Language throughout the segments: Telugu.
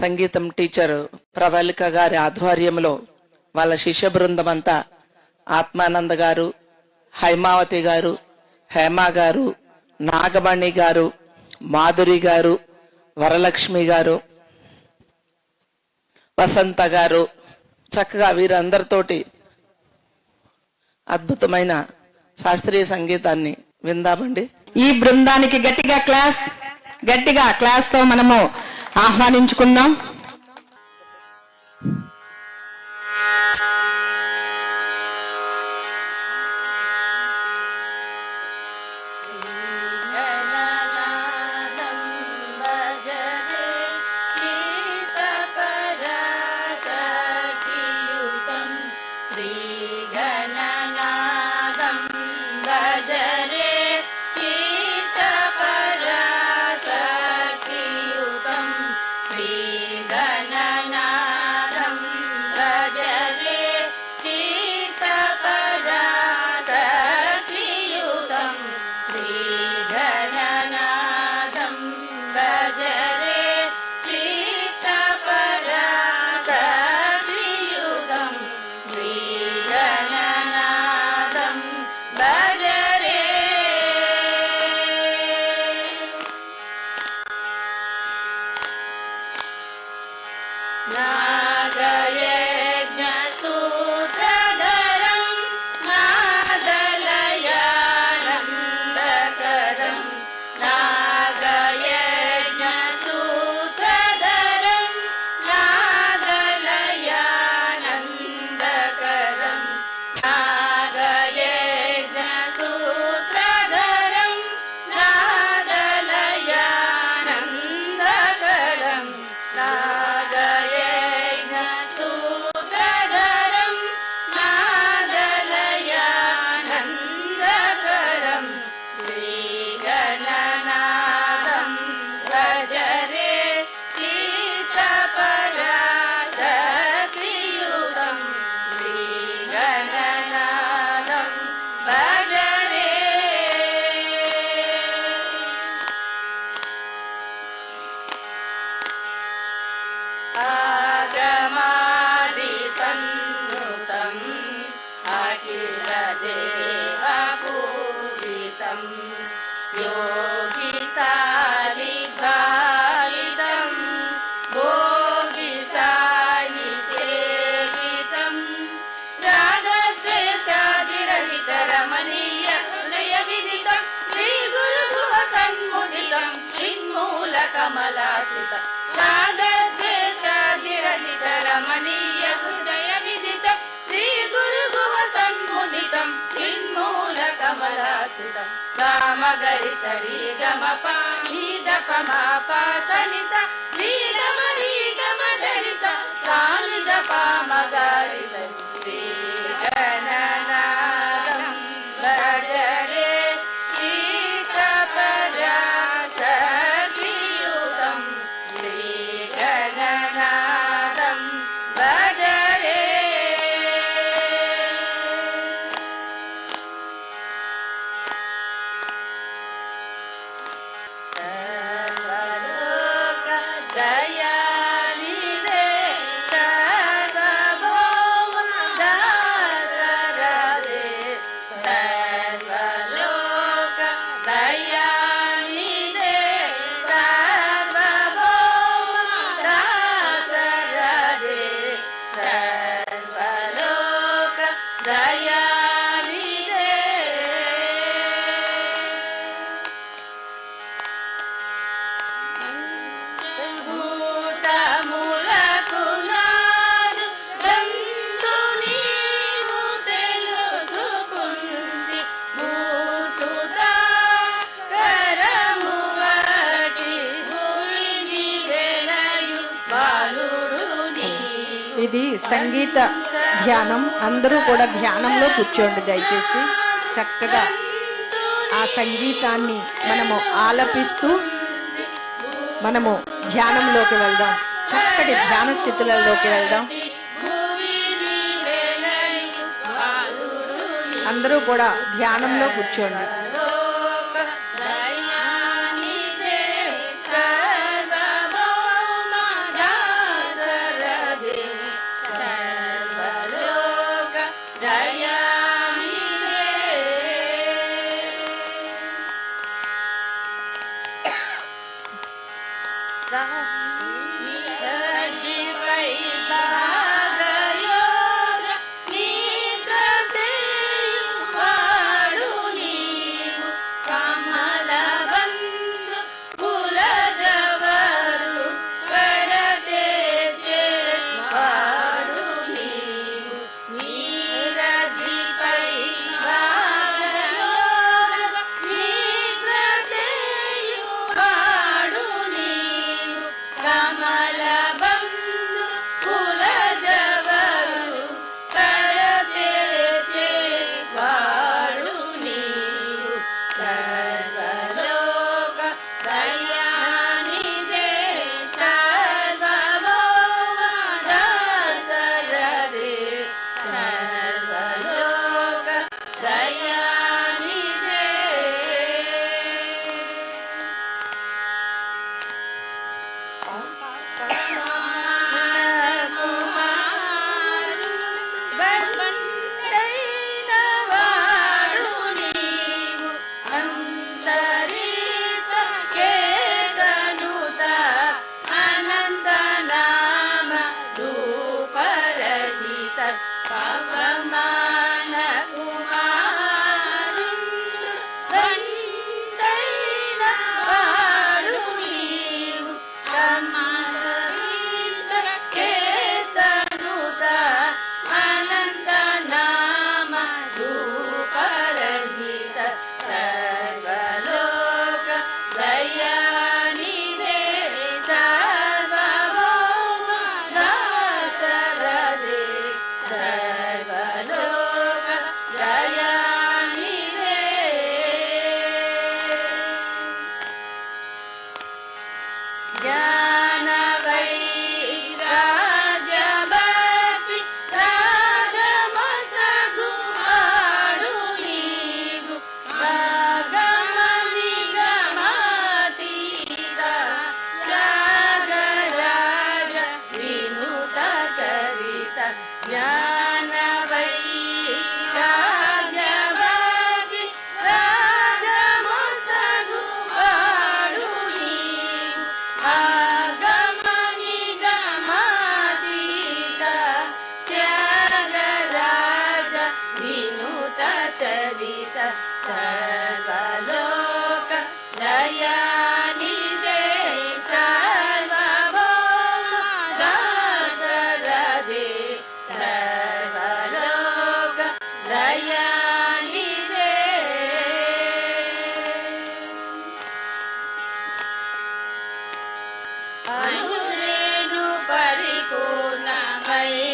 సంగీతం టీచర్ ప్రవళిక గారి ఆధ్వర్యంలో వాళ్ళ శిష్య బృందం అంతా ఆత్మానంద గారు హైమావతి గారు హేమ గారు నాగమణి గారు మాధురి గారు వరలక్ష్మి గారు వసంత గారు చక్కగా వీరందరితోటి అద్భుతమైన శాస్త్రీయ సంగీతాన్ని విందామండి. ఈ బృందానికి గట్టిగా క్లాస్ గట్టిగా క్లాస్తో మనము ఆహ్వానించుకుందాం కమలాశ్రిత రాగద్వేషాదిరహిత రమణీయ హృదయ విదిత శ్రీ గురు గుహ సన్ముదితం చిన్మూల కమలాశ్రితం సామగరి సరి గమ పాణి Pama అందరూ కూడా ధ్యానంలో కూర్చోండి దయచేసి. చక్కగా ఆ సంగీతాన్ని మనము ఆలపిస్తూ మనము ధ్యానంలోకి వెళ్దాం. చక్కటి ధ్యాన స్థితులలోకి వెళ్దాం. అందరూ కూడా ధ్యానంలో కూర్చోండి. خير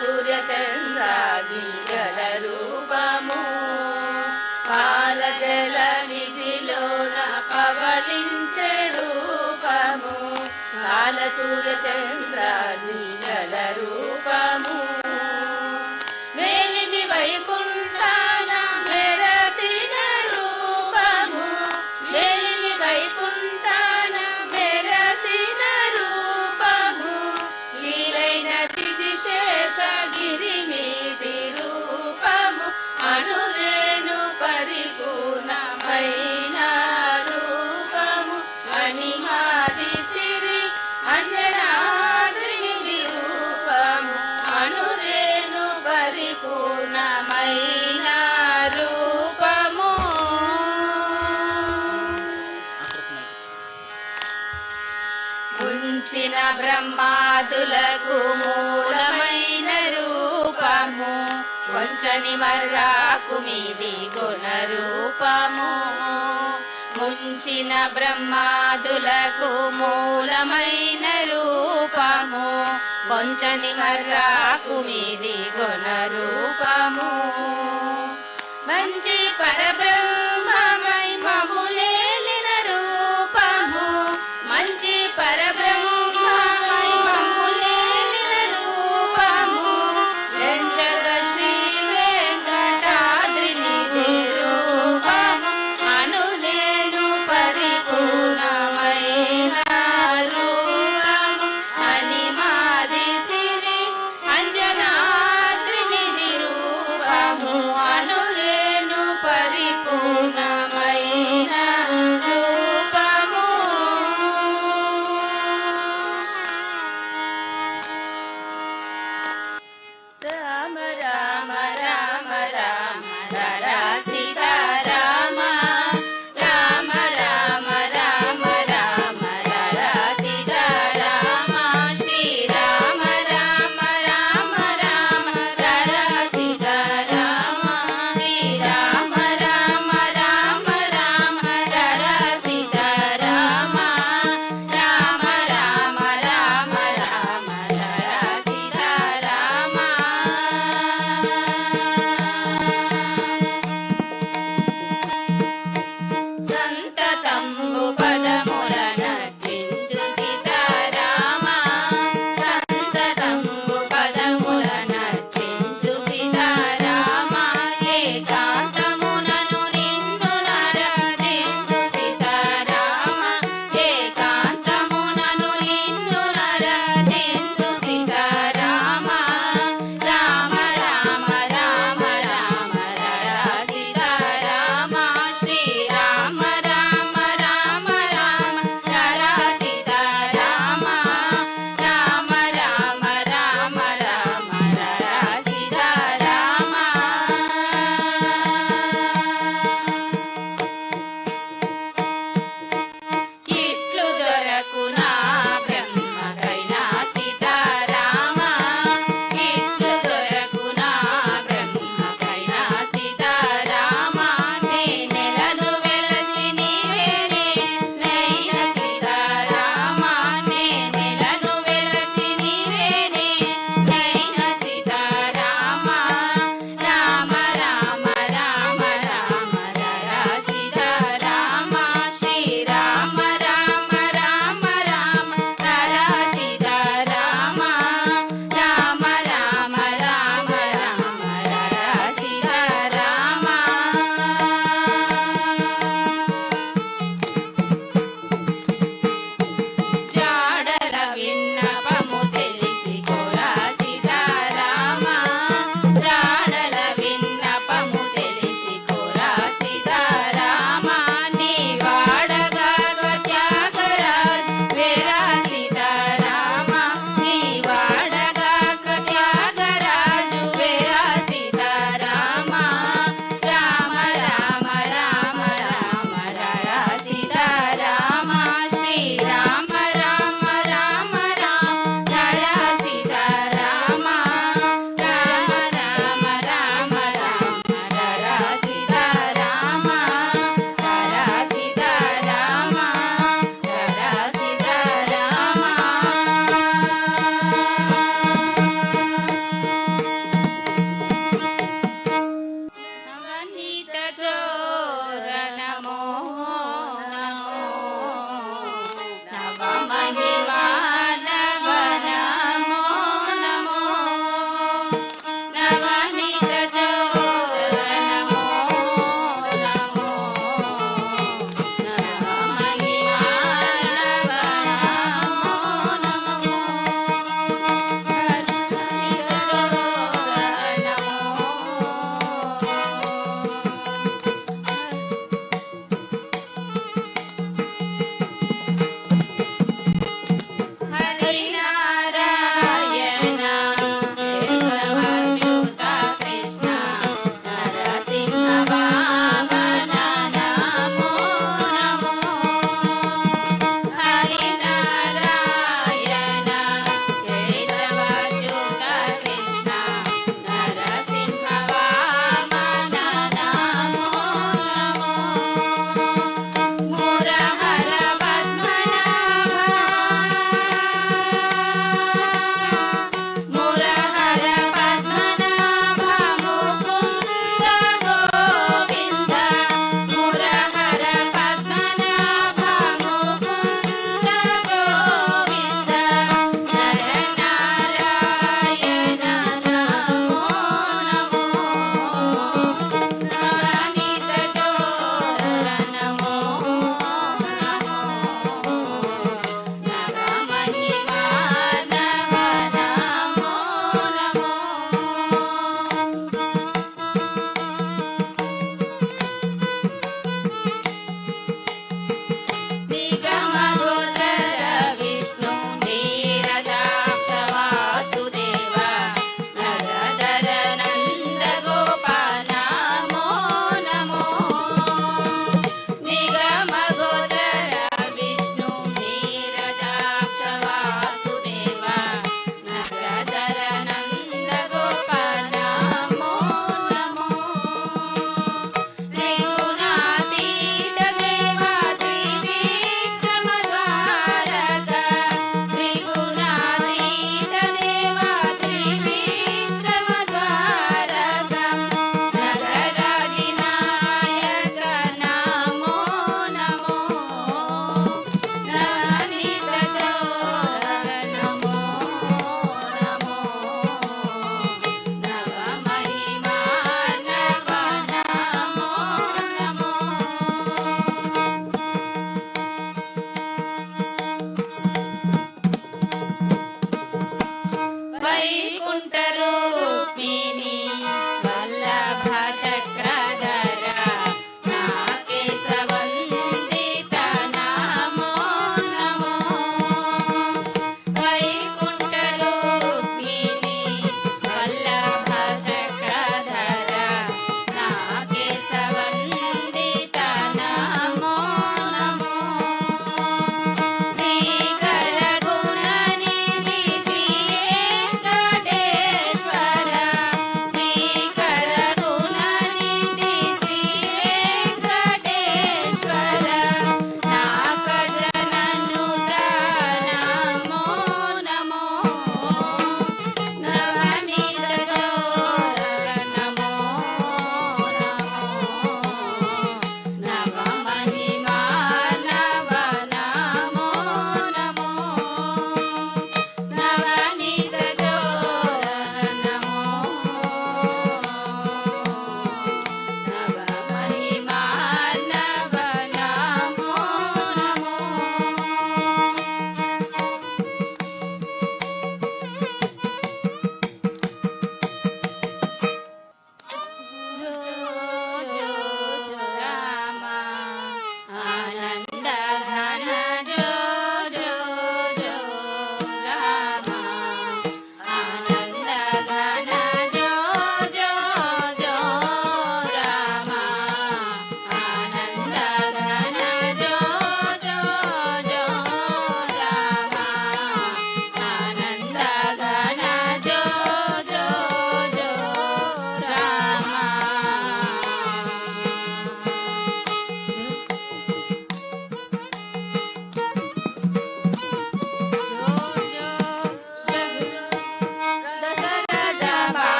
సూర్యచంద్రాది జల రూపము పాలజల నిధిలోన పవలించే రూపము. కాల సూర్యచంద్రాది బ్రహ్మాదులకు మూలమైన రూపము. కొంచని మర్రాకు మీది గుణ రూపము ముంచిన బ్రహ్మాదులకు మూలమైన రూపము. కొంచని మర్రాకు మీది గుణ రూపము మంచి పరబ్రహ్మ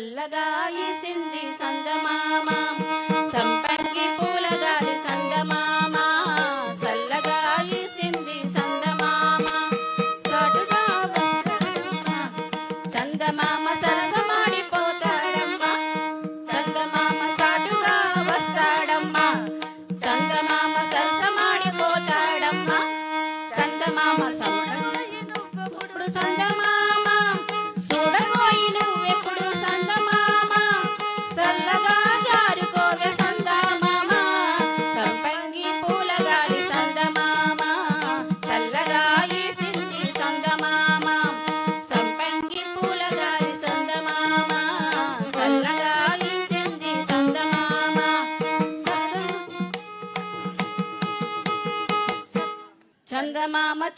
చల్లగాలిసింది సందమామ.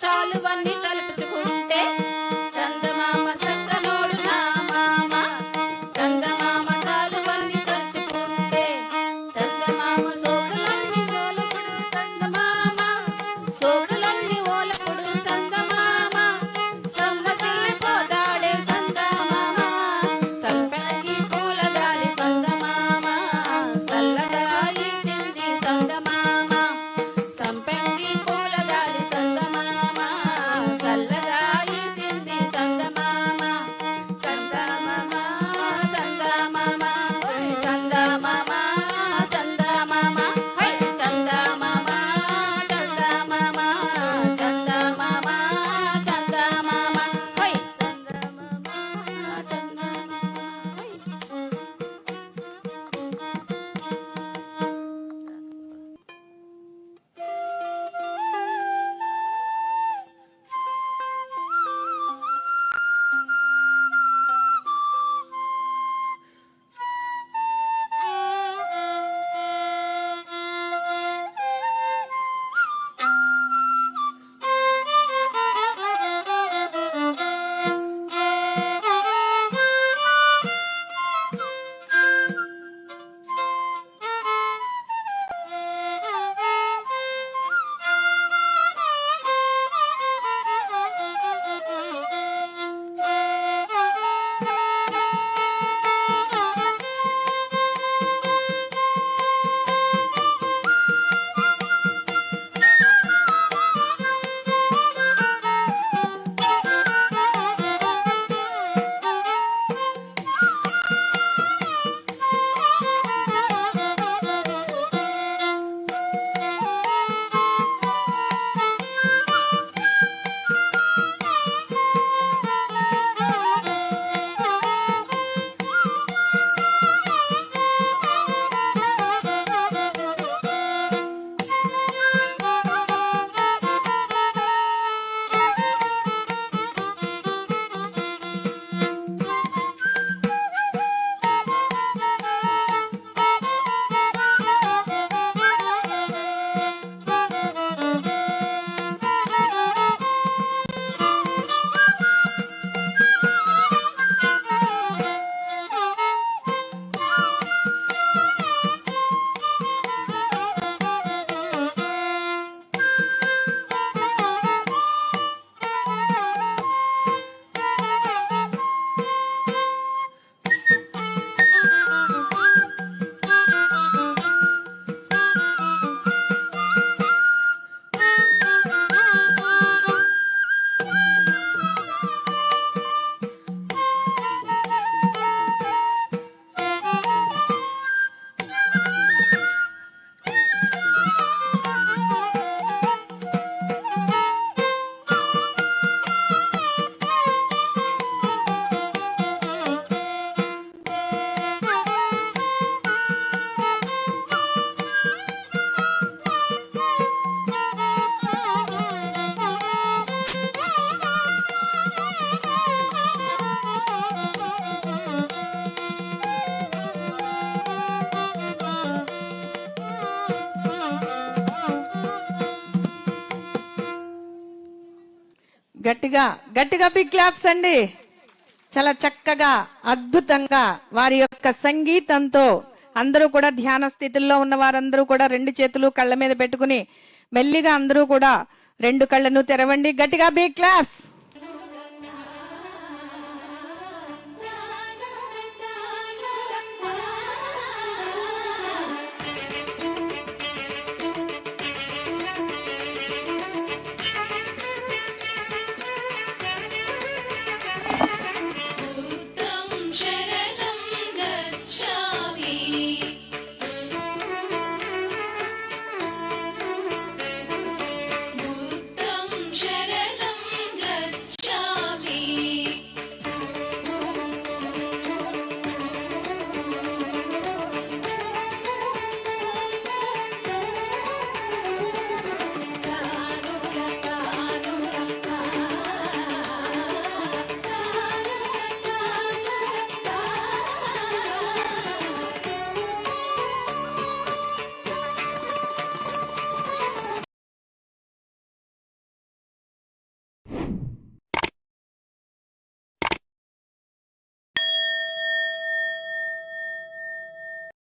चाल बने గట్టిగా గట్టిగా బిగ్ క్లాప్స్ అండి. చాలా చక్కగా అద్భుతంగా వారి యొక్క సంగీతంతో అందరూ కూడా ధ్యాన స్థితిలో ఉన్న వారందరూ కూడా రెండు చేతులు కళ్ళ మీద పెట్టుకుని మెల్లిగా అందరూ కూడా రెండు కళ్ళను తెరవండి. గట్టిగా బిగ్ క్లాప్స్